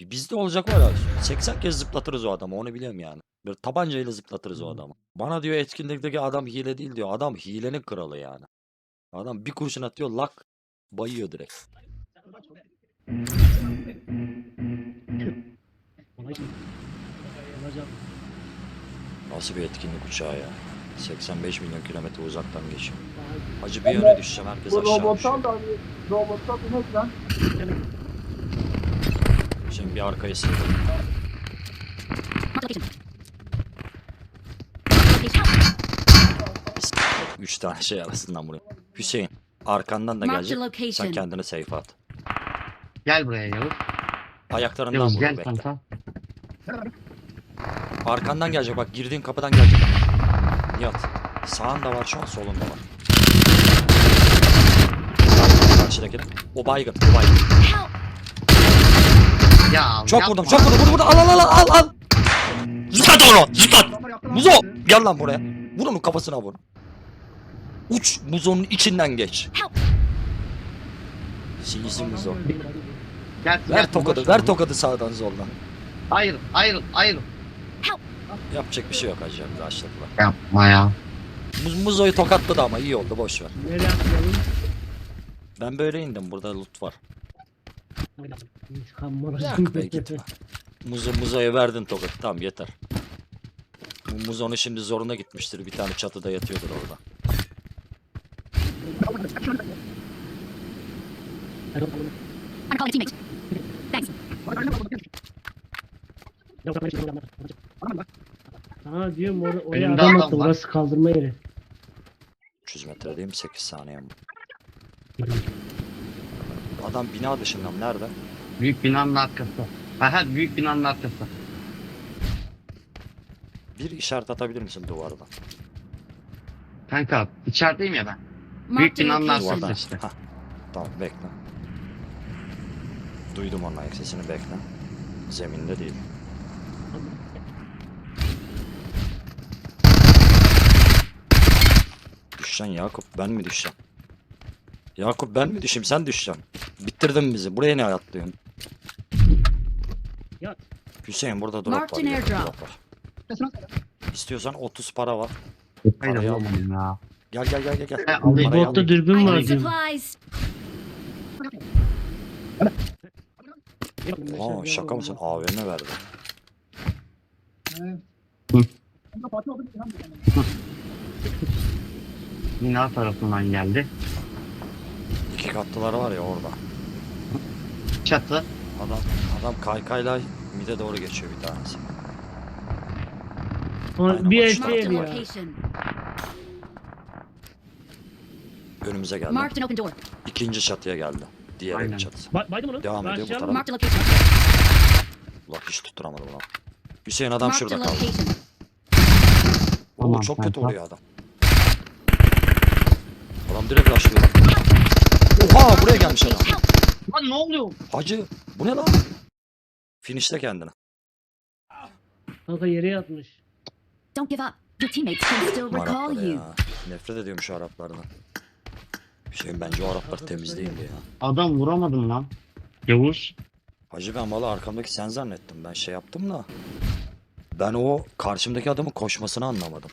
Bizde olacak var ya 80 kez zıplatırız o adamı onu biliyorum yani. Bir tabancayla zıplatırız o adamı. Bana diyor etkinlikteki adam hile değil diyor. Adam hilenin kralı yani. Adam bir kurşun atıyor lak bayıyor direkt. Nasıl bir etkinlik uçağı ya. 85 milyon kilometre uzaktan geçiyor. Hacı bir yöne düşeceğim herkes Bu aşağı düşüyor. robottan da hani robottan inek lan. Şimdi bir arkaya. Location. Üç tane şey arasından buraya. Hüseyin arkandan da gelecek. Sen kendini safe at. Gel buraya Yavuz. Ayaklarından Yavuz gel bekle. kanka. Arkandan gelecek bak girdiğin kapıdan gelecek. Yat. Sağında var şu an solunda var. Karşıdaki. O baygın. O baygın. Ya Çok yapma. vurdum. Çok vurdum. Vur vur. Al al al al al. Zıplat onu. Zıplat. Muzo. Gel lan buraya. Vur onun kafasına vur. Uç. Muzo'nun içinden geç. Sinisi Muzo. Gel, Ver gel, tokadı. boş Ver ver. tokadı sağdan soldan. Hayır, hayır, hayır. Yapacak bir şey yok hacı. Başladılar. Yapma ya. Muz, Muzo'yu tokatladı ama iyi oldu. Boş ver. Nereye atlayalım? Ben böyle indim. Burada loot var. Yak be. Muzo, Muzo'ya verdin tokat. Tamam yeter. Bu Muzo'nun şimdi zoruna gitmiştir. Bir tane çatıda yatıyordur orada. Sana diyorum or oraya Önümde adam adam attı. var. Burası kaldırma yeri. 300 metredeyim 8 saniyem. var. Adam bina dışında mı? Nerede? Büyük binanın arkası. Aha büyük binanın arkası. Bir işaret atabilir misin duvardan? Kanka içerideyim ya ben. Büyük Marked a binanın location. arkası işte. Hah. Tamam bekle. Duydum onun ayak sesini bekle. Zeminde değil. Düşeceksin Yakup ben mi düşeceğim? Yakup ben mi düşeyim sen düşeceksin. Bitirdin bizi. Buraya ne atlıyorsun? Yat. Hüseyin burada drop var. an yakın airdrop. drop var. İstiyorsan 30 para var. Parayı al. bulamadım ya. Gel gel gel gel. gel. Ben alayım. Parayı al. Botta dürbün var need diyorum. supplies. Aa şaka mısın? AVM verdi. Bina tarafından geldi. İki katlıları var ya orada. Çatı. Adam adam kaykayla mide doğru geçiyor bir tanesi. Bir Aynen, Marked a location. Önümüze geldi. Marked an open door. İkinci çatıya geldi. Diğer Aynen. çatısı. Ba baydım onu. Devam ediyor bu Başlayalım. taraf. Marked a location. Ulan hiç tutturamadım ulan. Hüseyin adam Marked a şurada kaldı. location. Oo, Tamam, çok kanka. kötü oluyor adam. Adam direkt rushlıyor. Oha buraya gelmiş adam. Lan ne oluyor? Hacı bu ne lan? Finişte kendini. Kanka yere yatmış. Don't give up. Your teammates can still recall Arapları you. ya. Nefret ediyorum şu Araplardan. Hüseyin bence o Araplar temiz değildi ya. Adam vuramadım lan. Yavuz. Hacı ben valla arkamdaki sen zannettim. Ben şey yaptım da. Ben o karşımdaki adamın koşmasını anlamadım.